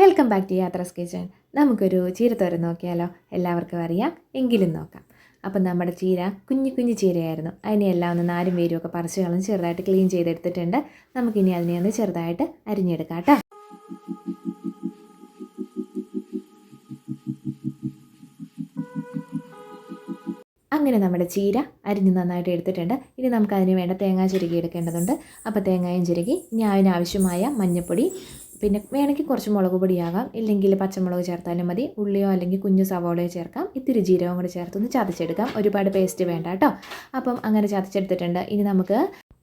Welcome back to Yathra's kitchen നമുക്കൊരു ചീരത്തോരൻ നോക്കിയാലോ? എല്ലാവർക്കും അറിയാം. എങ്കിലും നോക്കാം. അപ്പം നമ്മുടെ ചീര കുഞ്ഞു കുഞ്ഞു ചീരയായിരുന്നു. അതിനെ എല്ലാം ഒന്ന് നാരും വേരും ഒക്കെ പറിച്ചു കളഞ്ഞ് ചെറുതായിട്ട് ക്ലീൻ ചെയ്തെടുത്തിട്ടുണ്ട്. നമുക്കിനി അതിനെ ഒന്ന് ചെറുതായിട്ട് അരിഞ്ഞെടുക്കാം കേട്ടോ. അങ്ങനെ നമ്മുടെ ചീര അരിഞ്ഞ് നന്നായിട്ട് എടുത്തിട്ടുണ്ട്. ഇനി നമുക്ക് അതിന് വേണ്ട തേങ്ങ ചുരുക്കി എടുക്കേണ്ടതുണ്ട്. അപ്പോൾ തേങ്ങയും ചുരുക്കി ഇനി അതിനാവശ്യമായ മഞ്ഞൾപ്പൊടി പിന്നെ വേണമെങ്കിൽ കുറച്ച് മുളക് പൊടിയാകാം. ഇല്ലെങ്കിൽ പച്ചമുളക് ചേർത്താലും മതി. ഉള്ളിയോ അല്ലെങ്കിൽ കുഞ്ഞു സവോളയോ ചേർക്കാം. ഇത്തിരി ജീരകം കൂടി ചേർത്തൊന്ന് ചതച്ചെടുക്കാം. ഒരുപാട് പേസ്റ്റ് വേണ്ട കേട്ടോ. അപ്പം അങ്ങനെ ചതച്ചെടുത്തിട്ടുണ്ട്. ഇനി നമുക്ക്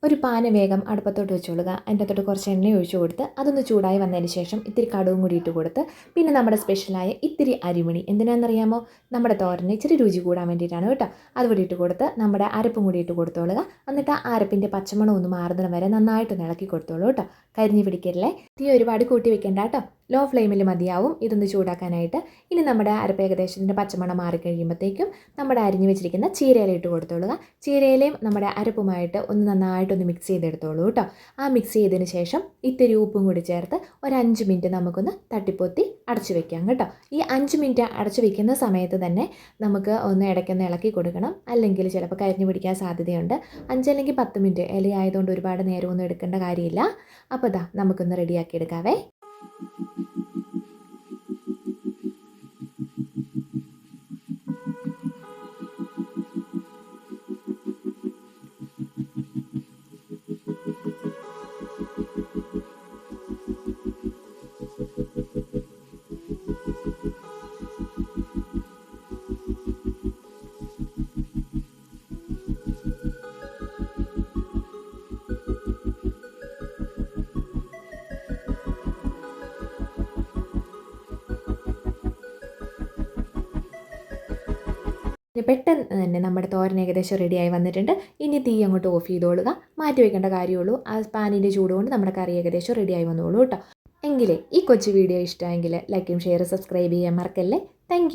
ഒരു പാന വേഗം അടുപ്പത്തോട്ട് വെച്ചോളുക. അതിന്റെ അത്തോട്ട് കുറച്ച് എണ്ണ ഒഴിച്ചു കൊടുത്ത് അതൊന്ന് ചൂടായി വന്നതിന് ശേഷം ഇത്തിരി കടുവും കൂടി ഇട്ട് കൊടുത്ത് പിന്നെ നമ്മുടെ സ്പെഷ്യലായ ഇത്തിരി അരിമണി. എന്തിനാണെന്നറിയാമോ? നമ്മുടെ തോരന് ഇച്ചിരി രുചി കൂടാൻ വേണ്ടിയിട്ടാണ് കേട്ടോ. അതുകൂടി ഇട്ട് കൊടുത്ത് നമ്മുടെ അരപ്പും കൂടി ഇട്ട് കൊടുത്തോളുക. എന്നിട്ട് ആ അരപ്പിന്റെ പച്ചമണം ഒന്ന് മാറുന്നതിന് വരെ നന്നായിട്ട് ഇളക്കി കൊടുത്തോളൂ കേട്ടോ. കരിഞ്ഞു പിടിക്കല്ലേ തീ ഒരുപാട് കൂട്ടി വെക്കേണ്ട കേട്ടോ. ലോ ഫ്ലെയിമിൽ മതിയാവും. ഇതൊന്ന് ചൂടാക്കാനായിട്ട്. ഇനി നമ്മുടെ അരപ്പ് ഏകദേശത്തിന്റെ പച്ചമണം മാറിക്കഴിയുമ്പോഴത്തേക്കും നമ്മുടെ അരിഞ്ഞു വെച്ചിരിക്കുന്ന ചീരയില ഇട്ട് കൊടുത്തോളുക. ചീരയിലയും നമ്മുടെ അരപ്പുമായിട്ട് ഒന്ന് നന്നായിട്ടൊന്ന് മിക്സ് ചെയ്തെടുത്തോളൂ കേട്ടോ ആ മിക്സ് ചെയ്തതിന് ശേഷം ഇത്തിരി ഉപ്പും കൂടി ചേർത്ത് ഒരു അഞ്ച് മിനിറ്റ് നമുക്കൊന്ന് തട്ടിപ്പൊത്തി അടച്ചു വെക്കാം കേട്ടോ. ഈ അഞ്ച് മിനിറ്റ് അടച്ചു വെക്കുന്ന സമയത്ത് തന്നെ നമുക്ക് ഒന്ന് ഇടയ്ക്കൊന്ന് ഇളക്കി കൊടുക്കണം. അല്ലെങ്കിൽ ചിലപ്പോൾ കരിഞ്ഞു പിടിക്കാൻ സാധ്യതയുണ്ട്. അഞ്ചല്ലെങ്കിൽ പത്ത് മിനിറ്റ് ഇലയായതുകൊണ്ട് ഒരുപാട് നേരമൊന്നും എടുക്കേണ്ട കാര്യമില്ല. അപ്പോൾ ഇതാ നമുക്കൊന്ന് റെഡിയാക്കി എടുക്കാവേ. ഇനി പെട്ടെന്ന് തന്നെ നമ്മുടെ തോരൻ ഏകദേശം റെഡിയായി വന്നിട്ടുണ്ട്. ഇനി തീ അങ്ങോട്ട് ഓഫ് ചെയ്തോളുക. മാറ്റി വെക്കേണ്ട കാര്യമുള്ളൂ. ആ പാനിന്റെ ചൂടുകൊണ്ട് നമ്മുടെ കറി ഏകദേശം റെഡിയായി വന്നോളൂ കേട്ടോ. എങ്കിലേ ഈ കൊച്ചു വീഡിയോ ഇഷ്ടമെങ്കിൽ ലൈക്കും ഷെയർ സബ്സ്ക്രൈബ് ചെയ്യാൻ മറക്കല്ലേ? താങ്ക്